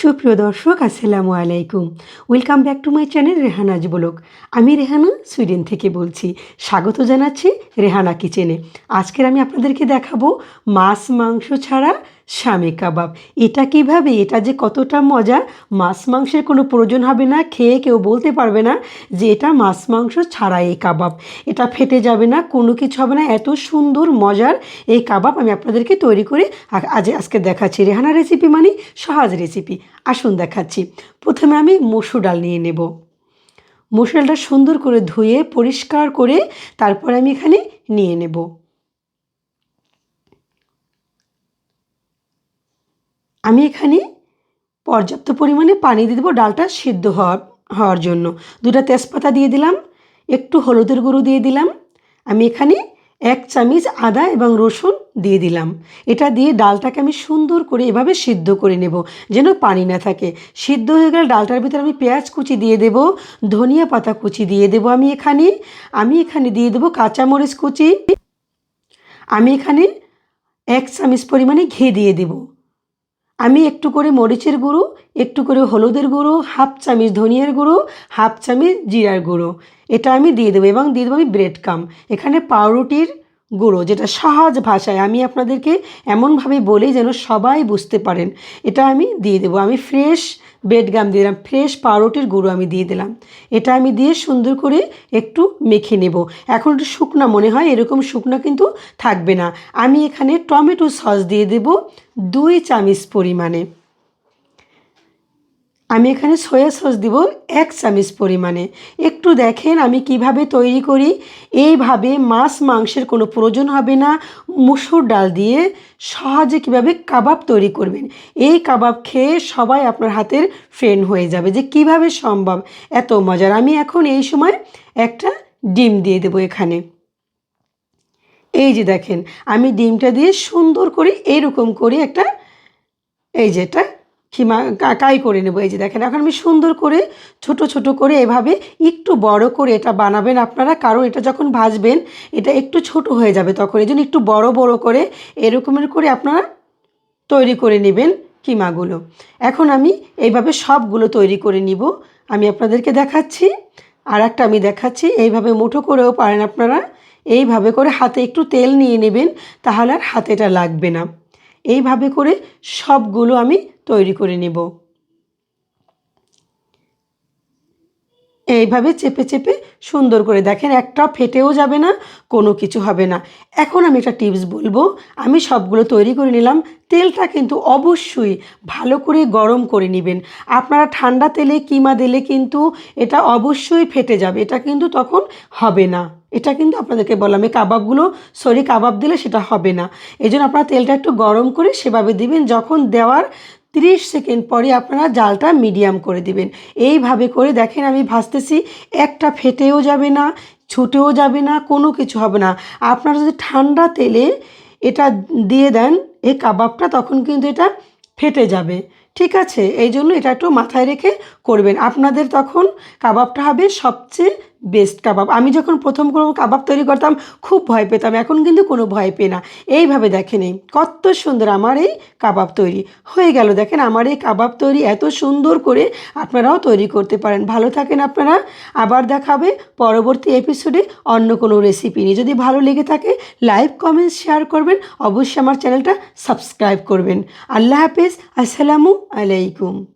সুপ্রিয় দর্শক, আসসালামু আলাইকুম। Welcome back to my channel Rehana's blog. আমি রেহানা, সুইডেন থেকে বলছি। স্বাগত জানাচ্ছি রেহানা কিচেনে। আজকের আমি আপনাদেরকে দেখাবো মাছ মাংস ছাড়া স্বামী কাবাব। এটা কীভাবে? এটা যে কতটা মজা? মাছ মাংসের কোনো প্রয়োজন হবে না, খেয়ে কেউ বলতে পারবে না যে এটা মাছ মাংস ছাড়া এই কাবাব। এটা ফেটে যাবে না, কোনো কিছু হবে না। এত সুন্দর, মজার এই কাবাব আমি আপনাদেরকে তৈরি করে আজ, আজকে দেখাচ্ছি। রেহানা রেসিপি মানে সহজ রেসিপি আসুন দেখাচ্ছি। প্রথমে আমি মসুর ডাল নিয়ে নেব। মসুর ডালটা সুন্দর করে ধুয়ে, পরিষ্কার করে তারপরে আমি এখানে নিয়ে নেব। আমি এখানে পর্যাপ্ত পরিমাণে পানি দিয়ে দেবো, ডালটা সিদ্ধ হওয়ার হওয়ার জন্য। দুটা তেজপাতা দিয়ে দিলাম, একটু হলুদের গুঁড়ো দিয়ে দিলাম। আমি এখানে এক চামচ আদা এবং রসুন দিয়ে দিলাম। এটা দিয়ে ডালটাকে আমি সুন্দর করে এভাবে সিদ্ধ করে নেব, যেন পানি না থাকে। সিদ্ধ হয়ে গেলে ডালটার ভিতরে আমি পেঁয়াজ কুচি দিয়ে দেব, ধনিয়া পাতা কুচি দিয়ে দেব আমি এখানে। আমি এখানে দিয়ে দেবো কাঁচামরিচ কুচি। আমি এখানে এক চামচ পরিমাণে ঘি দিয়ে দেবো। আমি একটু করে মরিচের গুঁড়ো, একটু করে হলুদের গুঁড়ো, হাফ চামচ ধনিয়ার গুঁড়ো, হাফ চামচ জিরার গুঁড়ো। এটা আমি দিয়ে দেবো এবং দিয়ে দেবো আমি ব্রেড কাম এখানে পাউরুটির গুঁড়ো যেটা সহজ ভাষায় আমি আপনাদেরকে এমনভাবে বলি যেন সবাই বুঝতে পারেন। এটা আমি দিয়ে দেবো। আমি ফ্রেশ ব্রেড গাম দিয়ে দিলাম, ফ্রেশ পাউরুটির গুঁড়ো আমি দিয়ে দিলাম। এটা আমি দিয়ে সুন্দর করে একটু মেখে নেব। এখন একটু শুকনা মনে হয়, এরকম শুকনো কিন্তু থাকবে না। আমি এখানে টমেটো সস দিয়ে দেব দুই চামচ পরিমাণে। আমি এখানে সয়া সস দিব এক চামচ পরিমাণে। একটু দেখেন আমি কীভাবে তৈরি করি। এইভাবে মাছ মাংসের কোনো প্রয়োজন হবে না। মুসুর ডাল দিয়ে সহজে কীভাবে কাবাব তৈরি করবেন। এই কাবাব খেয়ে সবাই আপনার হাতের ফ্রেন্ড হয়ে যাবে যে কীভাবে সম্ভব। এত মজার। আমি এখন এই সময় একটা ডিম দিয়ে দেবো এখানে। এই যে দেখেন, আমি ডিমটা দিয়ে সুন্দর করে এইরকম করে একটা, এই যে এটা খিমা কাই করে নেব? এই যে দেখেন, এখন আমি সুন্দর করে, ছোট ছোট করে এভাবে একটু বড় করে এটা বানাবেন আপনারা। কারণ এটা যখন ভাজবেন, এটা একটু ছোট হয়ে যাবে তখন। এই জন্য একটু বড় বড় করে এরকমের করে আপনারা তৈরি করে নেবেন কিমাগুলো। এখন আমি এইভাবে সবগুলো তৈরি করে নিব। আমি আপনাদেরকে দেখাচ্ছি। আর একটা আমি দেখাচ্ছি। এইভাবে মুঠো করেও পারেন আপনারা। এইভাবে করে হাতে একটু তেল নিয়ে নেবেন, তাহলে আর হাতেটা লাগবে না। এইভাবে করে সবগুলো আমি তৈরি করে নেব। এইভাবে চেপে চেপে সুন্দর করে দেখেন, একটা ফেটেও যাবে না, কোনো কিছু হবে না। এখন আমি একটা টিপস বলব, আমি সবগুলো তৈরি করে নিলাম, তেলটা কিন্তু অবশ্যই ভালো করে গরম করে নেবেন। আপনারা ঠান্ডা তেলে কিমা দিলে কিন্তু এটা অবশ্যই ফেটে যাবে, এটা কিন্তু তখন হবে না। এটা কিন্তু আপনাদেরকে বললাম, এই কাবাবগুলো, সরি, কাবাব দিলে সেটা হবে না। এই জন্য আপনারা তেলটা একটু গরম করে সেভাবে দিবেন, যখন দেওয়ার তিরিশ সেকেন্ড পরে আপনারা জালটা মিডিয়াম করে দিবেন। এইভাবে করে দেখেন আমি ভাজতেছি একটা ফেটেও যাবে না, ছুটেও যাবে না, কোনো কিছু হবে না। আপনারা যদি ঠান্ডা তেলে এটা দিয়ে দেন, এই কাবাবটা, তখন কিন্তু এটা ফেটে যাবে। ঠিক আছে? এই জন্য এটা একটু মাথায় রেখে করবেন। আপনাদের তখন কাবাবটা হবে সবচেয়ে বেস্ট কাবাব আমি যখন প্রথম কোনো কাবাব তৈরি করতাম, খুব ভয় পেতাম। এখন কিন্তু কোনো ভয় পেয়ে না। এইভাবে দেখেন এই, কত সুন্দর আমার এই কাবাব তৈরি। হয়ে গেল দেখেন আমার এই কাবাব তৈরি এত সুন্দর করে আপনারাও তৈরি করতে পারেন। ভালো থাকেন আপনারা। আবার দেখাবে পরবর্তী এপিসোডে অন্য কোনো রেসিপি নিয়ে। যদি ভালো লেগে থাকে লাইক কমেন্ট শেয়ার করবেন। অবশ্যই আমার চ্যানেলটা সাবস্ক্রাইব করবেন। আল্লাহ হাফেজ। আসসালামু আলাইকুম।